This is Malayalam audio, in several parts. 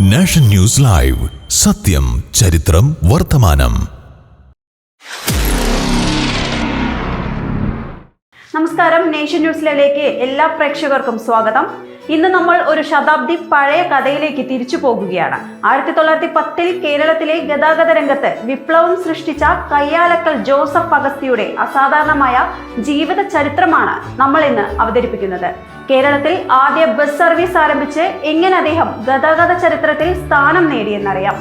Nation news live. സത്യം ചരിത്രം വർത്തമാനം. നമസ്കാരം. നേഷൻ ന്യൂസിലേക്ക് എല്ലാ പ്രേക്ഷകർക്കും സ്വാഗതം. ഇന്ന് നമ്മൾ ഒരു ശതാബ്ദി പഴയ കഥയിലേക്ക് തിരിച്ചു പോകുകയാണ്. ആയിരത്തി തൊള്ളായിരത്തി പത്തിൽ കേരളത്തിലെ ഗതാഗത രംഗത്ത് വിപ്ലവം സൃഷ്ടിച്ച കയ്യാലക്കൽ ജോസഫ് അഗസ്തിയുടെ അസാധാരണമായ ജീവിത ചരിത്രമാണ് നമ്മൾ ഇന്ന് അവതരിപ്പിക്കുന്നത്. കേരളത്തിൽ ആദ്യ ബസ് സർവീസ് ആരംഭിച്ച് എങ്ങനെ അദ്ദേഹം ഗതാഗത ചരിത്രത്തിൽ സ്ഥാനം നേടിയെന്നറിയാം.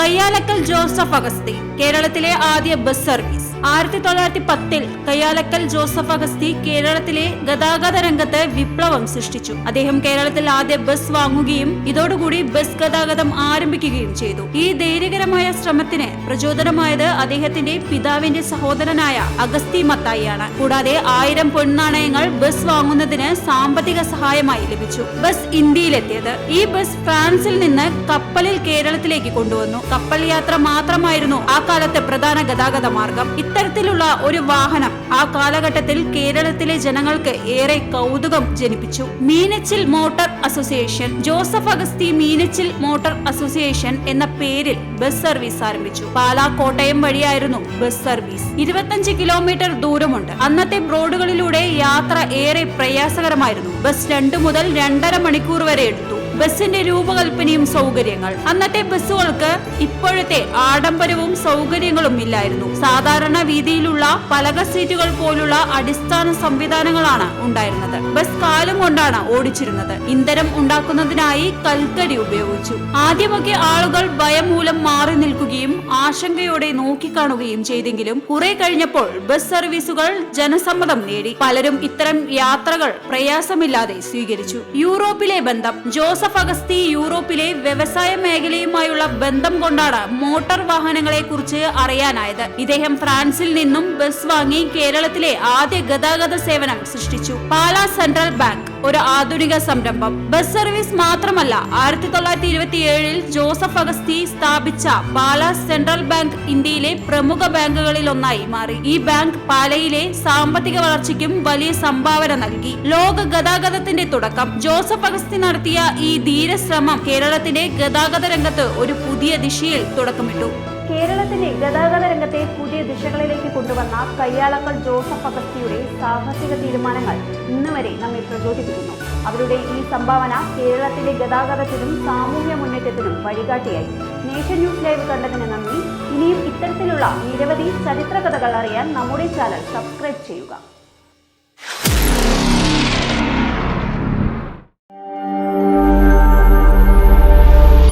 കയ്യാലക്കൽ ജോസഫ് അഗസ്തി കേരളത്തിലെ ആദ്യ ബസ് സർവീസ്. ആയിരത്തി തൊള്ളായിരത്തി പത്തിൽ കയ്യാലക്കൽ ജോസഫ് അഗസ്തി കേരളത്തിലെ ഗതാഗത രംഗത്ത് വിപ്ലവം സൃഷ്ടിച്ചു. അദ്ദേഹം കേരളത്തിൽ ആദ്യ ബസ് വാങ്ങുകയും ഇതോടുകൂടി ബസ് ഗതാഗതം ആരംഭിക്കുകയും ചെയ്തു. ഈ ധൈര്യകരമായ ശ്രമത്തിന് പ്രചോദനമായത് അദ്ദേഹത്തിന്റെ പിതാവിന്റെ സഹോദരനായ അഗസ്തി മത്തായിയാണ്. കൂടാതെ ആയിരം പൊൻനാണയങ്ങൾ ബസ് വാങ്ങുന്നതിന് സാമ്പത്തിക സഹായമായി ലഭിച്ചു. ബസ് ഇന്ത്യയിലെത്തിയത്. ഈ ബസ് ഫ്രാൻസിൽ നിന്ന് കപ്പലിൽ കേരളത്തിലേക്ക് കൊണ്ടുവന്നു. കപ്പൽ യാത്ര മാത്രമായിരുന്നു ആ കാലത്തെ പ്രധാന ഗതാഗത മാർഗം. ഇത്തരത്തിലുള്ള ഒരു വാഹനം ആ കാലഘട്ടത്തിൽ കേരളത്തിലെ ജനങ്ങൾക്ക് ഏറെ കൗതുകം ജനിപ്പിച്ചു. Meenachil motor association Joseph Agasthy Meenachil motor association എന്ന പേരിൽ ബസ് സർവീസ് ആരംഭിച്ചു. പാലാ കോട്ടയം വഴിയായിരുന്നു ബസ് സർവീസ്. ഇരുപത്തഞ്ച് കിലോമീറ്റർ ദൂരമുണ്ട്. അന്നത്തെ റോഡുകളിലൂടെ യാത്ര ഏറെ പ്രയാസകരമായിരുന്നു. ബസ് രണ്ടു മുതൽ രണ്ടര മണിക്കൂർ വരെ എടുത്തു. ബസിന്റെ രൂപകൽപ്പനയും സൗകര്യങ്ങൾ. അന്നത്തെ ബസ്സുകൾക്ക് ഇപ്പോഴത്തെ ആഡംബരവും സൗകര്യങ്ങളും ഇല്ലായിരുന്നു. സാധാരണ വീതിയിലുള്ള പലക സീറ്റുകൾ പോലുള്ള അടിസ്ഥാന സംവിധാനങ്ങളാണ് ഉണ്ടായിരുന്നത്. ബസ് കാലം കൊണ്ടാണ് ഓടിച്ചിരുന്നത്. ഇന്ധനം ഉണ്ടാക്കുന്നതിനായി കൽക്കരി ഉപയോഗിച്ചു. ആദ്യമൊക്കെ ആളുകൾ ഭയം മൂലം മാറി നിൽക്കുകയും ആശങ്കയോടെ നോക്കിക്കാണുകയും ചെയ്തെങ്കിലും കുറെ കഴിഞ്ഞപ്പോൾ ബസ് സർവീസുകൾ ജനസമ്മതം നേടി. പലരും ഇത്തരം യാത്രകൾ പ്രയാസമില്ലാതെ സ്വീകരിച്ചു. യൂറോപ്പിലെ ബന്ധം ജോസഫ് അഗസ്തി യൂറോപ്പിലെ വ്യവസായ മേഖലയുമായുള്ള ബന്ധം കൊണ്ടാണ് മോട്ടോർ വാഹനങ്ങളെ കുറിച്ച് അറിയാനായത്. ഇദ്ദേഹം ഫ്രാൻസിൽ നിന്നും ബസ് വാങ്ങി കേരളത്തിലെ ആദ്യ ഗതാഗത സേവനം സൃഷ്ടിച്ചു. Pala central bank. ഒരു ആധുനിക സംരംഭം. ബസ് സർവീസ് മാത്രമല്ല ആയിരത്തി തൊള്ളായിരത്തി ഇരുപത്തി ഏഴിൽ ജോസഫ് അഗസ്തി സ്ഥാപിച്ച പാല സെൻട്രൽ ബാങ്ക് ഇന്ത്യയിലെ പ്രമുഖ ബാങ്കുകളിൽ ഒന്നായി മാറി. ഈ ബാങ്ക് പാലയിലെ സാമ്പത്തിക വളർച്ചയ്ക്കും വലിയ സംഭാവന നൽകി. ലോക ഗതാഗതത്തിന്റെ തുടക്കം. ജോസഫ് അഗസ്തി നടത്തിയ ഈ ധീരശ്രമം കേരളത്തിന്റെ ഗതാഗത രംഗത്ത് ഒരു പുതിയ ദിശയിൽ തുടക്കമിട്ടു. കേരളത്തിന്റെ ഗതാഗത രംഗത്തെ പുതിയ ദിശകളിലേക്ക് കൊണ്ടുവന്ന കയ്യാളക്കൾ ജോസഫ് അഗസ്തിയുടെ സാഹസിക തീരുമാനങ്ങൾ ഇന്ന് വരെ നമ്മെ പ്രചോദിപ്പിക്കുന്നു. അവരുടെ ഈ സംഭാവന കേരളത്തിന്റെ ഗതാഗതത്തിനും സാമൂഹ്യ മുന്നേറ്റത്തിനും വഴികാട്ടിയായി. നേഷൻ ന്യൂസ് ലൈവ് കണ്ടതിന് നന്ദി. ഇനിയും ഇത്തരത്തിലുള്ള നിരവധി ചരിത്ര കഥകൾ അറിയാൻ നമ്മുടെ ചാനൽ സബ്സ്ക്രൈബ് ചെയ്യുക.